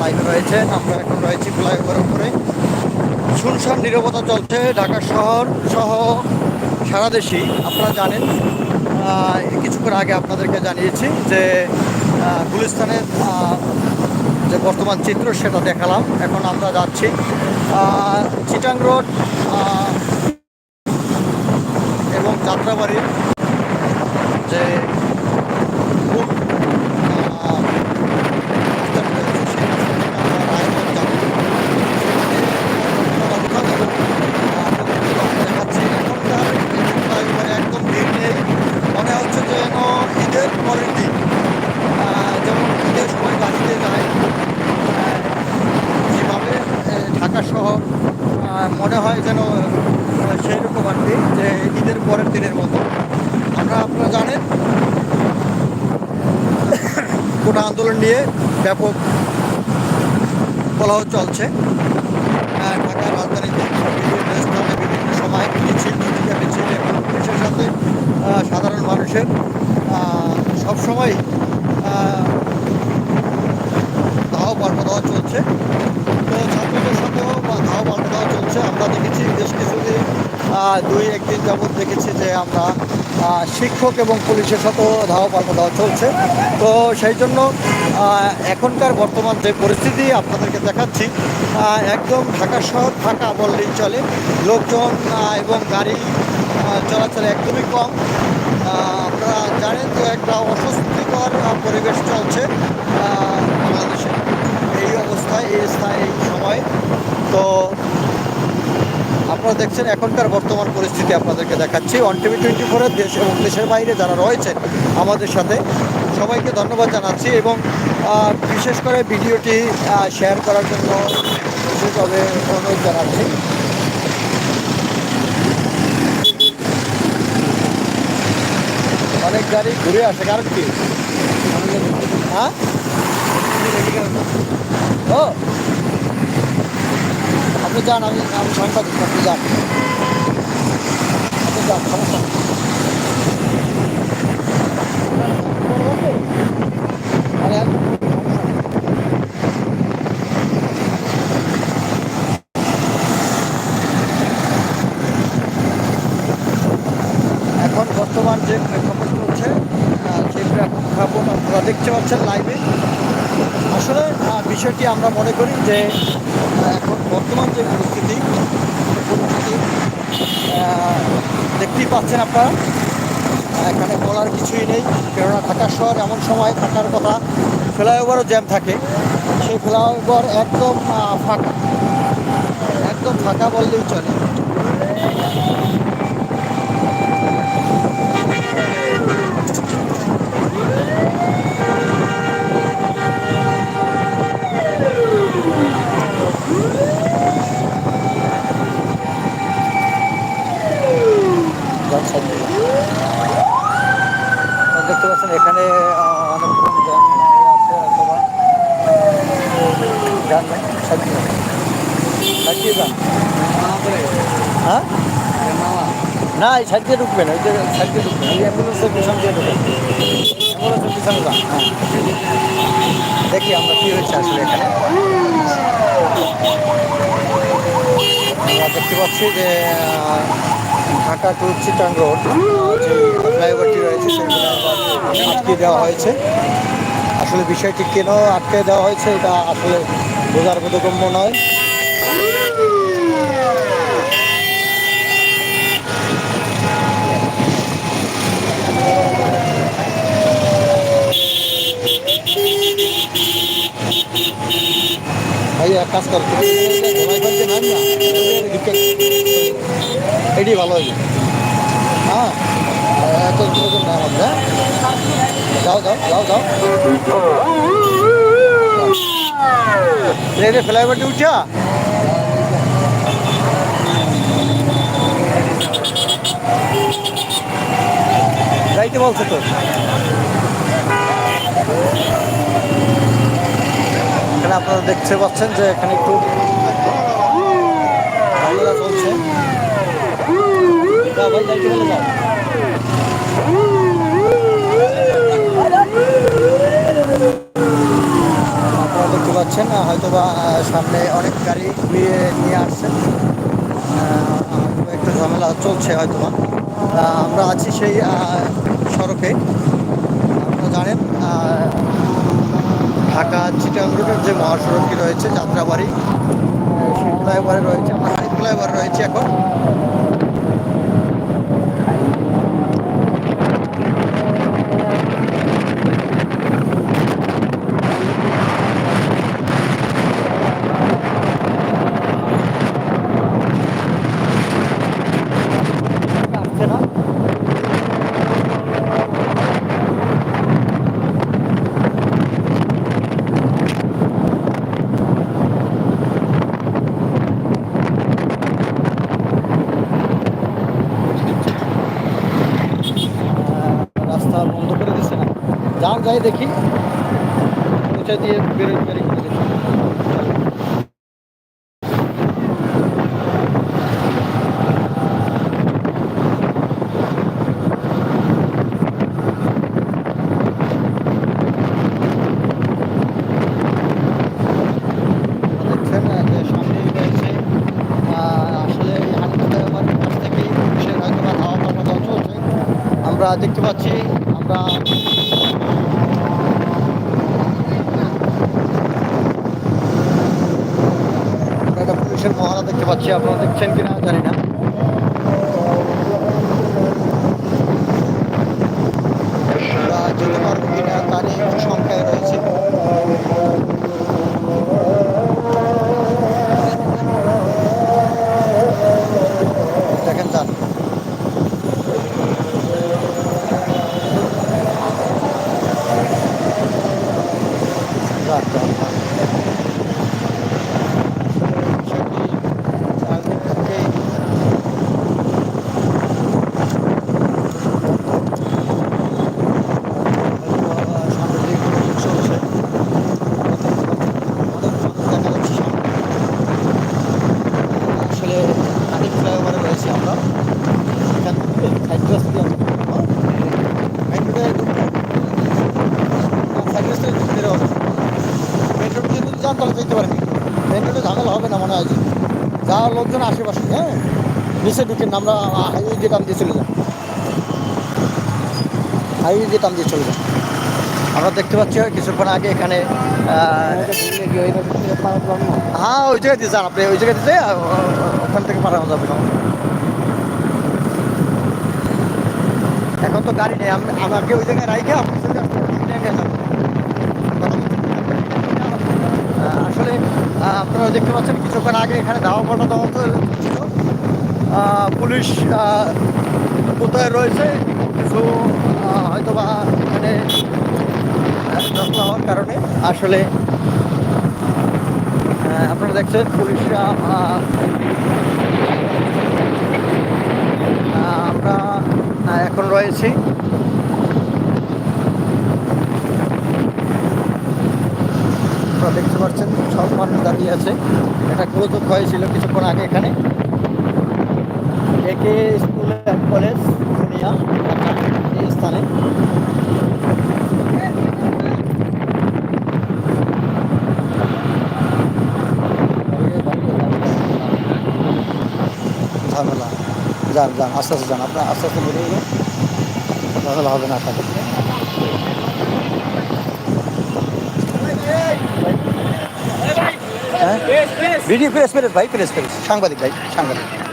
লাইভে রয়েছেন আমরা এখন রয়েছি ফ্লাইওভারের উপরে। শুনশান নিরবতা চলছে ঢাকা শহর সহ সারা দেশেই আপনারা জানেন কিছুক্ষণ আগে আপনাদেরকে জানিয়েছি যে গুলিস্তানের যে বর্তমান চিত্র সেটা দেখালাম। এখন আমরা যাচ্ছি চিটাং রোড এবং যাত্রাবাড়ির যে খুব, আহ, রাস্তাটা রয়েছে, সেই রাস্তা থেকে আমরা রায়গঞ্জ যাব। সেখানে এবং, আহ, আপনাদেরকে দেখাচ্ছি এখনকার এই ফ্লাইওভারে একদম ভিড় নেই মনে হচ্ছে যে যেন ঈদের পরের দিন আহ, যেমন ঈদের সময় গাড়িতে যায় আহ, যেভাবে আহ, ঢাকা শহর আহ, মনে হয় যেন আহ, কি যে ঈদের পরের দিনের মতো। আমরা আপনারা জানেন কোটা আন্দোলন নিয়ে ব্যাপক কলহ চলছে। আহ, ঢাকার রাজধানীতে বিভিন্ন স্থানে বিভিন্ন সময় মিছিল প্রতিক্রিয়া মিছিল এবং পুলিশের সাথে সাধারণ মানুষের সবসময় ধাওয়া দেওয়া চলছে। তো ছাত্রদের সাথেও চলছে আমরা দেখেছি বেশ কিছুদিন দুই একদিন যাবৎ দেখেছি যে আমরা শিক্ষক এবং পুলিশের সাথেও ধাওয়া পাল্টা দেওয়া চলছে। তো সেই জন্য এখনকার বর্তমান যে পরিস্থিতি আপনাদেরকে দেখাচ্ছি একদম ঢাকা শহর ফাঁকা বললেই চলে। লোকজন এবং গাড়ি চলাচল একদমই কম। আপনারা জানেন যে একটা অস্বস্তিকর পরিবেশ চলছে বাংলাদেশে। এই অবস্থায়, এই স্থায়, এই সময়। তো আপনারা দেখছেন এখনকার বর্তমান পরিস্থিতি আপনাদেরকে দেখাচ্ছি। ওয়ান টিভি টোয়েন্টি ফোরের দেশ এবং দেশের বাইরে যারা রয়েছেন আমাদের সাথে, সবাইকে ধন্যবাদ জানাচ্ছি এবং বিশেষ করে ভিডিওটি শেয়ার করার জন্য বিশেষভাবে অনুরোধ জানাচ্ছি। অনেক গাড়ি ঘুরে আসে, কারণ কি? হ্যাঁ? ও আপনি যান আমি আমি সাংবাদিক আপনি যান আপনি যান সমস্যা। এখন বর্তমান যে প্রেক্ষাপট চলছে আহ, সেই প্রেক্ষাপট আপনারা দেখতে পাচ্ছেন লাইভে আসলে বিষয়টি আমরা মনে করি যে এখন বর্তমান যে পরিস্থিতি পরিস্থিতি দেখতেই পাচ্ছেন আপনারা, এখানে বলার কিছুই নেই। কেননা ঢাকা শহর এমন সময় থাকার কথা, ফ্লাইওভারও জ্যাম থাকে। সেই ফ্লাইওভার একদম ফাঁকা। একদম ফাঁকা বললেই চলে। দেখতে পাচ্ছেন, এখানে রকম আছে অথবা জ্যাম নেই দিয়ে যান। হ্যাঁ? না, এই সাইড দিয়ে ঢুকবেন ওই যে সাইড দিয়ে ঢুকবেন ওই অ্যাম্বুলেন্সের পিছন দিয়ে ঢুকবেন অ্যাম্বুলেন্সের পিছনে যান হ্যাঁ। দেখি আমরা কী হয়েছে আসলে এখানে। আমরা দেখতে পাচ্ছি যে ঢাকা টু চিটাং রোড যে ফ্লাইওভারটি রয়েছে সেগুলো আটকে দেওয়া হয়েছে। আসলে বিষয়টি কেন আটকে দেওয়া হয়েছে, এটা আসলে বোঝার বোধগম্য নয়। ভাই, এক কাজ কর এটি ভালো হবে হ্যাঁ এত প্রয়োজন না হ্যাঁ? যাও যাও যাও যাও। ট্রেনে ফ্লাইওভারটি উঠা যাইতে বলছে তো। এখানে আপনারা দেখতে পাচ্ছেন যে এখানে একটু আপনারা দেখতে পাচ্ছেন হয়তো বা সামনে অনেক গাড়ি ঘুরিয়ে নিয়ে আসছেন। একটু ঝামেলা চলছে হয়তো বা আমরা আছি সেই সড়কে। আপনারা জানেন ঢাকা চিটাং রোডের যে মহাসড়কটি রয়েছে যাত্রাবাড়ি সেই ফ্লাইওভারে রয়েছে ফ্লাইওভারে রয়েছে এখন আসছে না আহ, রাস্তা বন্ধ করে দিচ্ছে না যান যাই দেখি। পৌঁছে দিয়ে বেরিয়ে করে দিচ্ছে। দেখছেন আহ, যে সামনেই রয়েছে আহ, আসলে এই হানিফ আমার পাশ থেকেই পুলিশের হয়তো বা ধাওয়া পাল্টা চলছে আমরা দেখতে পাচ্ছি আমরা পুলিশের মহড়া দেখতে পাচ্ছি আপনারা দেখছেন কিনা জানি না। পারব কিনা একটু সংখ্যায় রয়েছে দেখেন যান যান যান যান সেটি আগে থেকেই সামনের দিকে মিটিং চলছে অনেক মানুষ দেখা যাচ্ছে সামনে আসলে হানিফ ফ্লাইওভারে রয়েছে আমরা এখান থেকে সাইড রাস্তা দিয়ে মেইন রোডে সাইড রাস্তায় বের হবে মেইন যান তাহলে যেতে পারেন রোডে ঝামেলা হবে না মনে হয়। যা লোকজন আশেপাশে হ্যাঁ? নিচে ঢুকেন আমরা হাইওয়ে দিয়ে টান দিয়ে চলে যাই। হাইওয়ে দিয়ে টান দিয়ে চলে যাই। আমরা দেখতে পাচ্ছি কিছুক্ষণ আগে এখানে হ্যাঁ ওই জায়গায় দিয়ে যান আপনি, ওই জায়গায় দিয়ে ওখান থেকে পাঠানো যাবে এখন তো গাড়ি নেই, আমি, আমাকে ওই জায়গায় রাইখে আপনি চলে আসবেন, আমি নিয়ে যাব। আহ, আসলে আহ, আপনারা দেখতে পাচ্ছেন কিছুক্ষণ আগে এখানে ধাওয়া পাল্টা দেওয়া ছিল। পুলিশ কোথায় রয়েছে। কিছু হয়তো বা এখানে হওয়ার কারণে। আসলে আপনারা দেখছেন আহ, আমরা এখন রয়েছি। আপনারা দেখতে পাচ্ছেন, সব মানুষ দাঁড়িয়ে আছে। এটা গোলযোগ হয়েছিল কিছুক্ষণ আগে এখানে। একে স্কুল অ্যান্ড কলেজ এই স্থানে। ঝামেলা। যান যান, আস্তে আস্তে যান, আপনার আস্তে আস্তে বেরিয়ে যান। ঝামেলা হবে না আপনাদের হ্যাঁ? ভিডিও প্রেস প্রেস ভাই প্রেস প্রেস সাংবাদিক ভাই সাংবাদিক।